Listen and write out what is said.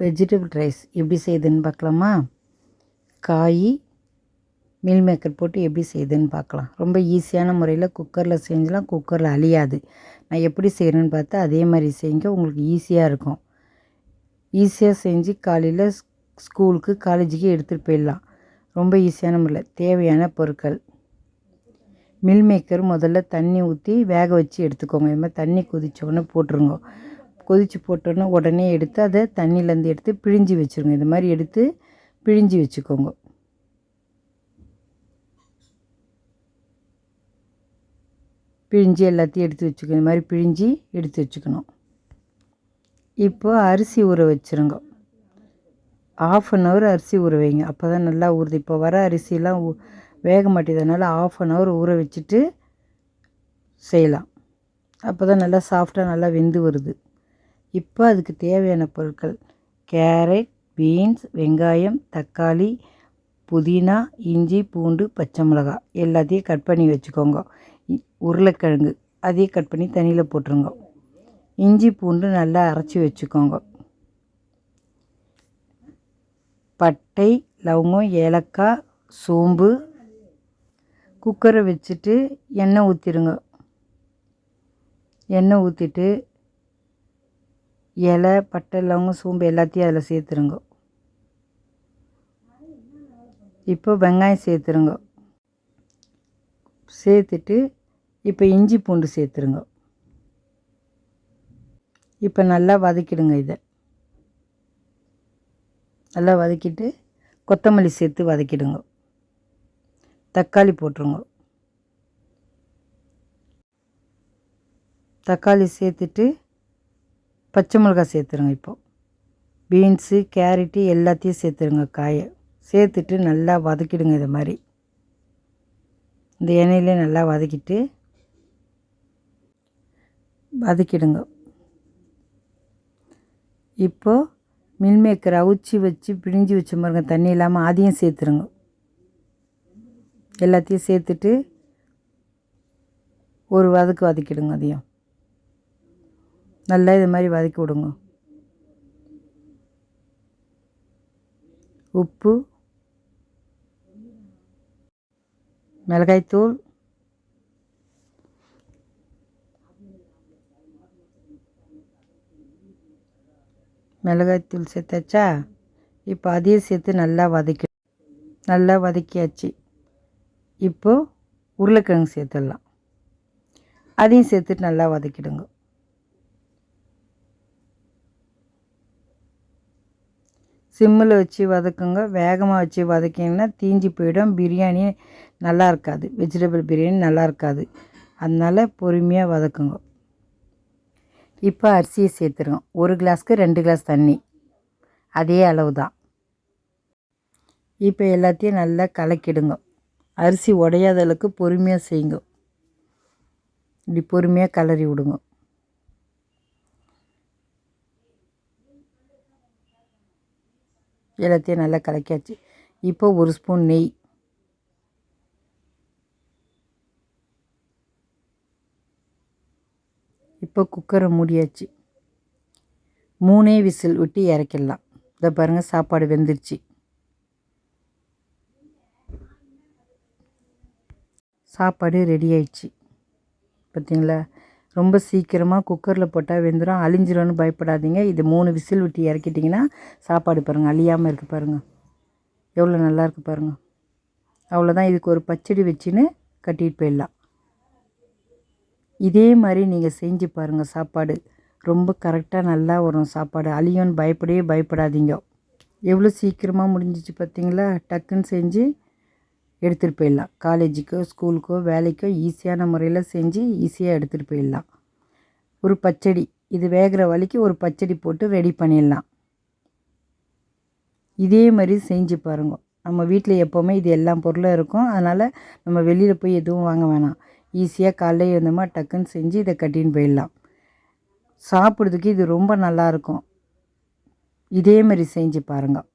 Vegetable rice எப்படி செய்யுதுன்னு பார்க்கலாமா? காய் மீல் மேக்கர் போட்டு எப்படி செய்யுதுன்னு பார்க்கலாம். ரொம்ப ஈஸியான முறையில் குக்கரில் செஞ்சலாம் குக்கரில் அழியாது. நான் எப்படி செய்கிறேன்னு பார்த்தா அதே மாதிரி செய்யுங்க உங்களுக்கு ஈஸியாக இருக்கும். ஈஸியாக செஞ்சு காலையில் ஸ்கூலுக்கு காலேஜுக்கு எடுத்துகிட்டு போயிடலாம். ரொம்ப ஈஸியான முறையில். தேவையான பொருட்கள். மில் மேக்கர் முதல்ல தண்ணி ஊற்றி வேக வச்சு எடுத்துக்கோங்க. இது மாதிரி தண்ணி கொதிச்சோடனே போட்டுருங்க. கொதித்து போட்டோன்னே உடனே எடுத்து அதை தண்ணியிலேருந்து எடுத்து பிழிஞ்சு வச்சுருங்க. இந்த மாதிரி எடுத்து பிழிஞ்சு வச்சுக்கோங்க. பிழிஞ்சு எல்லாத்தையும் எடுத்து வச்சுக்கணும் இது மாதிரி பிழிஞ்சு எடுத்து வச்சுக்கணும். இப்போ அரிசி ஊற வச்சுருங்க. ஆஃப் அன் ஹவர் அரிசி ஊற வைங்க. அப்போ தான் நல்லா ஊறுது. இப்போ வர அரிசிலாம் ஊ வேக மாட்டேதனால ஆஃப் அன் ஹவர் ஊற வச்சுட்டு செய்யலாம். அப்போ தான் நல்லா சாஃப்டாக நல்லா வெந்து வருது. இப்போ அதுக்கு தேவையான பொருட்கள் கேரட் பீன்ஸ் வெங்காயம் தக்காளி புதினா இஞ்சி பூண்டு பச்சை மிளகா எல்லாத்தையும் கட் பண்ணி வச்சுக்கோங்க. உருளைக்கிழங்கு அதையும் கட் பண்ணி தண்ணியில் போட்டுருங்க. இஞ்சி பூண்டு நல்லா அரைச்சி வச்சுக்கோங்க. பட்டை லவங்கம் ஏலக்காய் சோம்பு குக்கரை வச்சுட்டு எண்ணெய் ஊற்றிடுங்க எண்ணெய் ஊற்றிட்டு இலை பட்டை லவங்கம் சோம்பு எல்லாத்தையும் அதில் சேர்த்துருங்க. இப்போ வெங்காயம் சேர்த்துருங்க. சேர்த்துட்டு இப்போ இஞ்சி பூண்டு சேர்த்துருங்க. இப்போ நல்லா வதக்கிடுங்க இதை. நல்லா வதக்கிட்டு கொத்தமல்லி சேர்த்து வதக்கிடுங்க. தக்காளி போட்டுருங்க. தக்காளி சேர்த்துட்டு பச்சை மிளகாய் சேர்த்துருங்க இப்போது பீன்ஸு கேரட்டு எல்லாத்தையும் சேர்த்துருங்க காயை. சேர்த்துட்டு நல்லா வதக்கிடுங்க இது மாதிரி. இந்த எண்ணெயிலே நல்லா வதக்கிட்டு வதக்கிடுங்க. இப்போது மில்மேக்கர் அவிச்சி வச்சு பிழிஞ்சு வச்ச பாருங்க தண்ணி இல்லாமல் அதையும் சேர்த்துருங்க. எல்லாத்தையும் சேர்த்துட்டு ஒரு வதக்கு வதக்கிடுங்க அதையும். நல்லா இது மாதிரி வதக்கி விடுங்க. உப்பு மிளகாய்த்தூள் மிளகாய்த்தூள் சேர்த்தாச்சா? இப்போ அதையும் சேர்த்து நல்லா வதக்கி நல்லா வதக்கியாச்சு. இப்போது உருளைக்கிழங்கு சேர்த்துடலாம். அதையும் சேர்த்துட்டு நல்லா வதக்கிடுங்க. சிம்மில் வச்சு வதக்குங்க. வேகமாக வச்சு வதக்கிங்கன்னா தீஞ்சு போயிடும். பிரியாணி நல்லா இருக்காது. வெஜிடபிள் பிரியாணி நல்லா இருக்காது. அதனால் பொறுமையாக வதக்குங்க. இப்போ அரிசியை சேர்த்துருங்க. ஒரு கிளாஸ்க்கு ரெண்டு கிளாஸ் தண்ணி. அதே அளவு தான் இப்போ எல்லாத்தையும் நல்லா கலக்கிடுங்க. அரிசி உடையாத அளவுக்கு பொறுமையாக செய்யுங்க. இப்படி பொறுமையாக கலரி விடுங்க. எல்லாத்தையும் நல்லா கலக்கியாச்சு. இப்போ ஒரு ஸ்பூன் நெய். இப்போ குக்கரை மூடியாச்சு. மூணே விசில் விட்டு இறக்கிடலாம். இதை பாருங்கள் சாப்பாடு வெந்துருச்சு. சாப்பாடு ரெடி ஆயிடுச்சு. பார்த்தீங்களா? ரொம்ப சீக்கிரமாக குக்கரில் போட்டால் வெந்துடும் அழிஞ்சிரும்னு பயப்படாதீங்க. இது மூணு விசில் விட்டு இறக்கிட்டிங்கன்னா சாப்பாடு பாருங்கள் அழியாமல் இருக்குது பாருங்கள் எவ்வளோ நல்லாயிருக்கு பாருங்கள் அவ்வளோதான் இதுக்கு ஒரு பச்சடி வச்சுன்னு கட்டிட்டு போயிடலாம். இதே மாதிரி நீங்கள் செஞ்சு பாருங்கள் சாப்பாடு. ரொம்ப கரெக்டாக நல்லா வரும் சாப்பாடு. அழியும்னு பயப்படவே பயப்படாதீங்க. எவ்வளோ சீக்கிரமாக முடிஞ்சிச்சு பார்த்தீங்களா டக்குன்னு செஞ்சு எடுத்துகிட்டு போயிடலாம். காலேஜுக்கோ ஸ்கூலுக்கோ வேலைக்கோ ஈஸியான முறையில் செஞ்சு ஈஸியாக எடுத்துகிட்டு போயிடலாம். ஒரு பச்சடி இது வேகிற வழிக்கு ஒரு பச்சடி போட்டு ரெடி பண்ணிடலாம். இதே மாதிரி செஞ்சு பாருங்க. நம்ம வீட்டில் எப்போவுமே இது எல்லா பொருளும் இருக்கும். அதனால் நம்ம வெளியில் போய் எதுவும் வாங்க வேணாம். ஈஸியாக காலைல எழுந்தோமா டக்குன்னு செஞ்சு இதை கட்டின்னு போயிடலாம். சாப்பிட்றதுக்கு இது ரொம்ப நல்லாயிருக்கும் இதே மாதிரி செஞ்சு பாருங்கள்